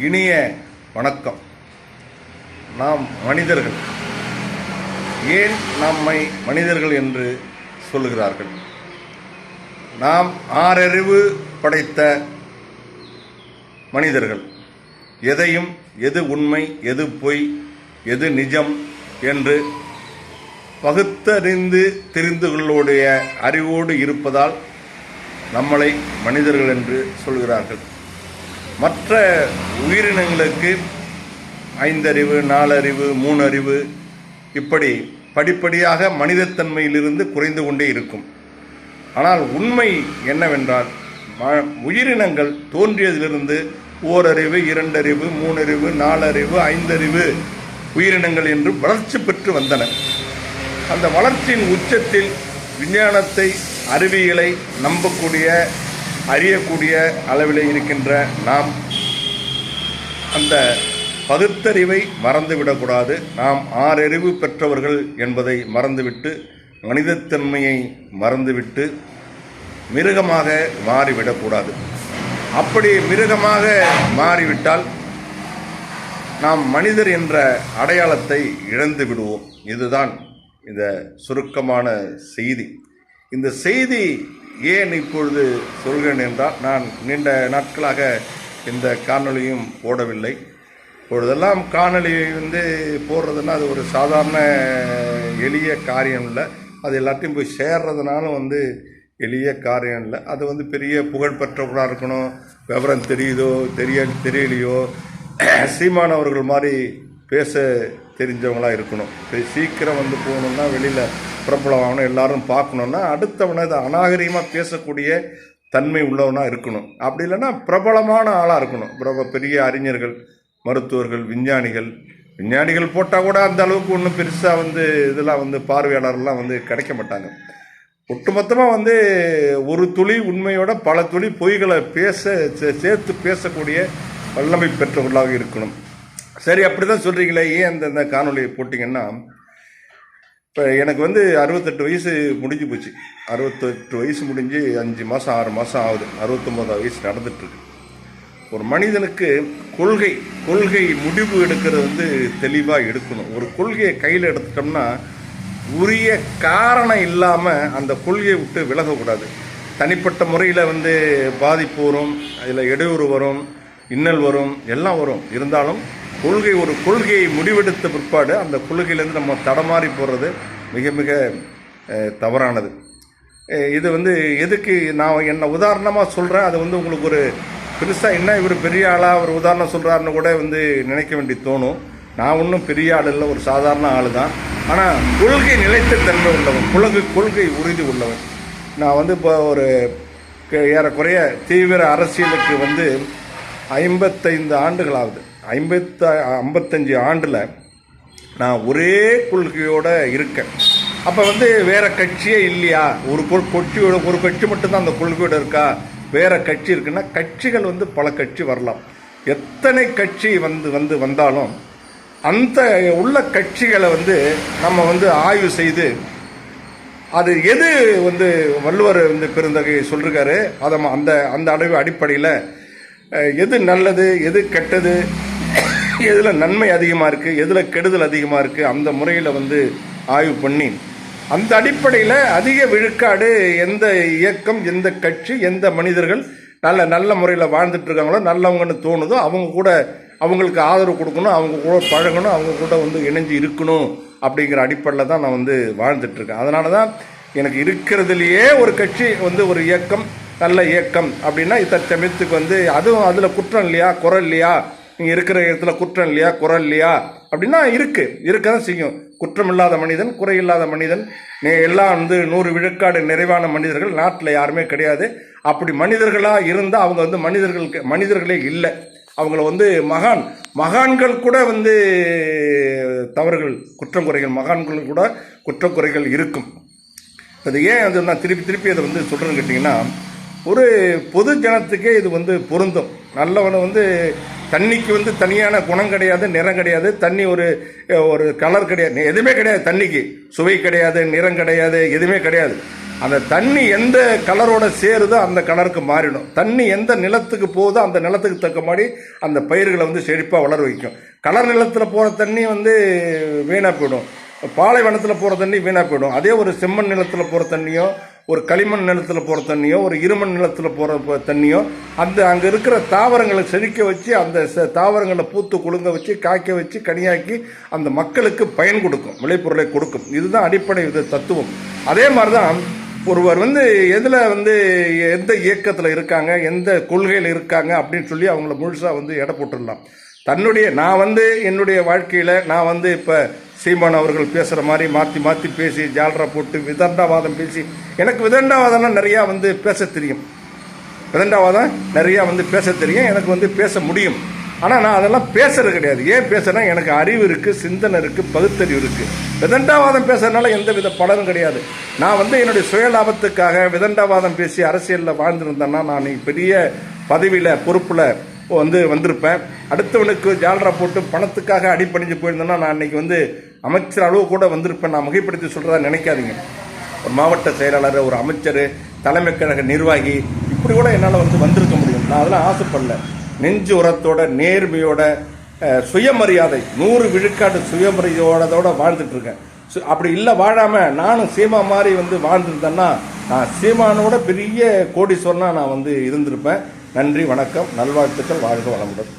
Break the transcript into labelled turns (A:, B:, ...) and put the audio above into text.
A: இனிய வணக்கம். நாம் மனிதர்கள். ஏன் நம்மை மனிதர்கள் என்று சொல்லுகிறார்கள்? நாம் ஆறறிவு படைத்த மனிதர்கள். எதையும் எது உண்மை எது பொய் எது நிஜம் என்று பகுத்தறிந்து தெரிந்து கொள்ளுடைய அறிவோடு இருப்பதால் நம்மளை மனிதர்கள் என்று சொல்கிறார்கள். மற்ற உயிரினங்களுக்கு ஐந்தறிவு நாலறிவு மூணறிவு இப்படி படிப்படியாக மனிதத்தன்மையிலிருந்து குறைந்து கொண்டே இருக்கும். ஆனால் உண்மை என்னவென்றால் ம- உயிரினங்கள் தோன்றியதிலிருந்து ஓரறிவு இரண்டறிவு மூணறிவு நாலறிவு ஐந்தறிவு உயிரினங்கள் என்று வளர்ச்சி பெற்று வந்தன. அந்த வளர்ச்சியின் உச்சத்தில் விஞ்ஞானத்தை அறிவியலை நம்பக்கூடிய அறியக்கூடிய அளவில் இருக்கின்ற நாம் அந்த பகுத்தறிவை மறந்துவிடக்கூடாது. நாம் ஆறறிவு பெற்றவர்கள் என்பதை மறந்துவிட்டு மனிதத்தன்மையை மறந்துவிட்டு மிருகமாக மாறிவிடக்கூடாது. அப்படி மிருகமாக மாறிவிட்டால் நாம் மனிதர் என்ற அடையாளத்தை இழந்து விடுவோம். இதுதான் இந்த சுருக்கமான செய்தி. இந்த செய்தி ஏன் இப்பொழுது சொல்கிறேன் என்றால் நான் நீண்ட நாட்களாக இந்த காணொலியும் போடவில்லை. இப்பொழுதெல்லாம் காணொலி வந்து போடுறதுன்னா அது ஒரு சாதாரண எளிய காரியம் இல்லை. அது எல்லாத்தையும் போய் சேர்றதுனாலும் வந்து எளிய காரியம் இல்லை. அது வந்து பெரிய புகழ்பெற்றவர்களாக இருக்கணும். விவரம் தெரியுதோ தெரிய தெரியலையோ சீமானவர்கள் மாதிரி பேச தெரிஞ்சவங்களாக இருக்கணும். சீக்கிரம் வந்து போகணுன்னா வெளியில் பிரபலமாகணும் எல்லாரும் பார்க்கணுன்னா அடுத்தவனை அதை அநாகரிகமாக பேசக்கூடிய தன்மை உள்ளவனாக இருக்கணும். அப்படி இல்லைன்னா பிரபலமான ஆளாக இருக்கணும். பிரப பெரிய அறிஞர்கள் மருத்துவர்கள் விஞ்ஞானிகள். விஞ்ஞானிகள் போட்டால் கூட அந்த அளவுக்கு ஒன்றும் பெருசாக வந்து இதெல்லாம் வந்து பார்வையாளர்லாம் வந்து கிடைக்க மாட்டாங்க. ஒட்டுமொத்தமாக வந்து ஒரு துளி உண்மையோட பல துளி பொய்களை பேச சே- சேர்த்து பேசக்கூடிய வல்லமை பெற்றவர்களாக இருக்கணும். சரி அப்படி தான் சொல்கிறீங்களே ஏன் அந்த காணொலியை போட்டிங்கன்னா இப்போ எனக்கு வந்து அறுபத்தெட்டு வயசு முடிஞ்சு போச்சு. அறுபத்தெட்டு வயசு முடிஞ்சு அஞ்சு மாதம் ஆறு மாதம் ஆகுது. அறுபத்தொம்போதாவது வயசு நடந்துட்டுருக்கு ஒரு மனிதனுக்கு கொள்கை கொள்கை முடிவு எடுக்கிறது வந்து தெளிவாக எடுக்கணும். ஒரு கொள்கையை கையில் எடுத்துட்டோம்னா உரிய காரணம் இல்லாமல் அந்த கொள்கையை விட்டு விலகக்கூடாது. தனிப்பட்ட முறையில் வந்து பாதிப்பு வரும் அதில் இடையூறு வரும் இன்னல் வரும் எல்லாம் வரும். இருந்தாலும் கொள்கை ஒரு கொள்கையை முடிவெடுத்த பிற்பாடு அந்த கொள்கையிலேருந்து நம்ம தடமாறி போகிறது மிக மிக தவறானது. இது வந்து எதுக்கு நான் என்ன உதாரணமாக சொல்கிறேன் அது வந்து உங்களுக்கு ஒரு பெருசாக என்ன இவர் பெரிய ஆளாக ஒரு உதாரணம் சொல்கிறாருன்னு கூட வந்து நினைக்க வேண்டி தோணும். நான் ஒன்றும் பெரிய ஆள் இல்லை ஒரு சாதாரண ஆள் தான் ஆனால் கொள்கை நிலைத்த தன்மை உள்ளவன் குலகு கொள்கை உறுதி உள்ளவன். நான் வந்து இப்போ ஒரு ஏறக்குறைய தீவிர அரசியலுக்கு வந்து ஐம்பத்தைந்து ஆண்டுகளாகுது. ஐம்பத்த ஐம்பத்தஞ்சு ஆண்டில் நான் ஒரே கொள்கையோட இருக்கேன். அப்போ வந்து வேறு கட்சியே இல்லையா? ஒரு கொள் கொட்சியோட ஒரு கட்சி மட்டும்தான் அந்த கொள்கையோட இருக்கா? வேறு கட்சி இருக்குன்னா கட்சிகள் வந்து பல கட்சி வரலாம். எத்தனை கட்சி வந்து வந்து வந்தாலும் அந்த உள்ள கட்சிகளை வந்து நம்ம வந்து ஆய்வு செய்து அது எது வந்து வள்ளுவர் வந்து பெருந்தகை சொல்லிருக்காரு? அதை அந்த அந்த அளவு அடிப்படையில் எது நல்லது எது கெட்டது எதில் நன்மை அதிகமாக இருக்குது எதில் கெடுதல் அதிகமாக இருக்குது அந்த முறையில் வந்து ஆய்வு பண்ணி அந்த அடிப்படையில் அதிக விழுக்காடு எந்த இயக்கம் எந்த கட்சி எந்த மனிதர்கள் நல்ல நல்ல முறையில் வாழ்ந்துட்டு இருக்காங்களோ நல்லவங்கன்னு தோணுதோ அவங்க கூட அவங்களுக்கு ஆதரவு கொடுக்கணும் அவங்க கூட பழகணும் அவங்க கூட வந்து இணைஞ்சு இருக்கணும் அப்படிங்கிற அடிப்படையில் தான் நான் வந்து வாழ்ந்துட்டுருக்கேன் அதனால தான் எனக்கு இருக்கிறதுலையே ஒரு கட்சி வந்து ஒரு இயக்கம் நல்ல இயக்கம் அப்படின்னா தற்சமயத்துக்கு வந்து அதுவும் அதில் குற்றம் இல்லையா? குறை இல்லையா? நீங்கள் இருக்கிற இடத்துல குற்றம் இல்லையா? குறை இல்லையா? அப்படின்னா இருக்கு. இருக்க தான் செய்யும். குற்றம் இல்லாத மனிதன் குறை இல்லாத மனிதன். நீ எல்லாம் வந்து நூறு விழுக்காடு நிறைவான மனிதர்கள். நாட்டில் யாருமே கிடையாது. அப்படி மனிதர்களாக இருந்தால் அவங்க வந்து மனிதர்களுக்கு மனிதர்களே இல்லை. அவங்கள வந்து மகான் மகான்கள் கூட வந்து தவறுகள் குற்றம் குறைகள் மகான்கள் கூட குற்றக்குறைகள் இருக்கும். அது ஏன் அது நான் திருப்பி திருப்பி அதை வந்து சொல்கிறேன்னு கேட்டிங்கன்னா ஒரு பொது ஜனத்துக்கே இது வந்து பொருந்தும். நல்லவனை வந்து தண்ணிக்கு வந்து தனியான குணம் கிடையாது நிறம் கிடையாது. தண்ணி ஒரு ஒரு கலர் கிடையாது. எதுவுமே கிடையாது தண்ணிக்கு. சுவை கிடையாது நிறம் கிடையாது எதுவுமே கிடையாது. அந்த தண்ணி எந்த கலரோட சேருதோ அந்த கலருக்கு மாறிடும். தண்ணி எந்த நிலத்துக்கு போகுதோ அந்த நிலத்துக்கு தக்க மாதிரி அந்த பயிர்களை வந்து செழிப்பாக வளர வைக்கும். கலர் நிலத்தில் போகிற தண்ணி வந்து வீணாக போயிடும். பாலைவனத்தில் போகிற தண்ணி வீணாக போயிடும். அதே ஒரு செம்மண் நிலத்தில் போகிற தண்ணியோ ஒரு களிமண் நிலத்தில் போகிற தண்ணியோ ஒரு இருமண் நிலத்தில் போகிற தண்ணியோ அந்த அங்கே இருக்கிற தாவரங்களை செழிக்க வச்சு அந்த ச- தாவரங்களை பூத்து குலுங்க வச்சு காய்க்க வச்சு கனியாக்கி அந்த மக்களுக்கு பயன் கொடுக்கும் விளைபொருளை கொடுக்கும். இதுதான் அடிப்படை இது தத்துவம். அதே மாதிரி தான் ஒருவர் வந்து எதில் வந்து எந்த இயக்கத்தில் இருக்காங்க எந்த கொள்கையில் இருக்காங்க அப்படின்னு சொல்லி அவங்கள முழுசாக வந்து எடை போட்டுடலாம். தன்னுடைய நான் வந்து என்னுடைய வாழ்க்கையில் நான் வந்து இப்போ சீமான் அவர்கள் பேசுகிற மாதிரி மாற்றி மாற்றி பேசி ஜால்ரா போட்டு விதண்டாவாதம் பேசி எனக்கு விதண்டாவாதம்னா நிறையா வந்து பேச தெரியும். விதண்டாவாதம் நிறையா வந்து பேச தெரியும் எனக்கு வந்து பேச முடியும். ஆனால் நான் அதெல்லாம் பேசுறது கிடையாது. ஏன் பேசுகிறேன் எனக்கு அறிவு இருக்குது சிந்தனை இருக்குது பகுத்தறிவு இருக்குது விதண்டாவாதம் பேசுறதுனால எந்த வித பலனும் கிடையாது. நான் வந்து என்னுடைய சுயலாபத்துக்காக விதண்டாவாதம் பேசி அரசியலில் வாழ்ந்துருந்தேன்னா நான் பெரிய பதவியில் பொறுப்பில் வந்து வந்திருப்பேன். அடுத்தவனுக்கு ஜால்ரா போட்டு பணத்துக்காக அடிப்பணிஞ்சு போயிருந்தேன்னா நான் இன்னைக்கு வந்து அமைச்சர் அளவு கூட வந்திருப்பேன். நான் மிகைப்படுத்தி சொல்கிறதா நினைக்காதீங்க. ஒரு மாவட்ட செயலாளர் ஒரு அமைச்சர் தலைமை கழக நிர்வாகி இப்படி கூட என்னால் வந்து வந்திருக்க முடியும். நான் அதெல்லாம் ஆசைப்படல. நெஞ்சு உரத்தோட நேர்மையோட சுயமரியாதை நூறு விழுக்காடு சுயமரியாதையோட வாழ்ந்துட்டு இருக்கேன். சு- அப்படி இல்லை வாழாமல் நானும் சீமா மாதிரி வந்து வாழ்ந்துருந்தேன்னா நான் சீமானோட பெரிய கோடீஸ்வரனா நான் வந்து இருந்திருப்பேன். நன்றி வணக்கம் நல்வாழ்த்துக்கள் வாழ்க வளமுடன்.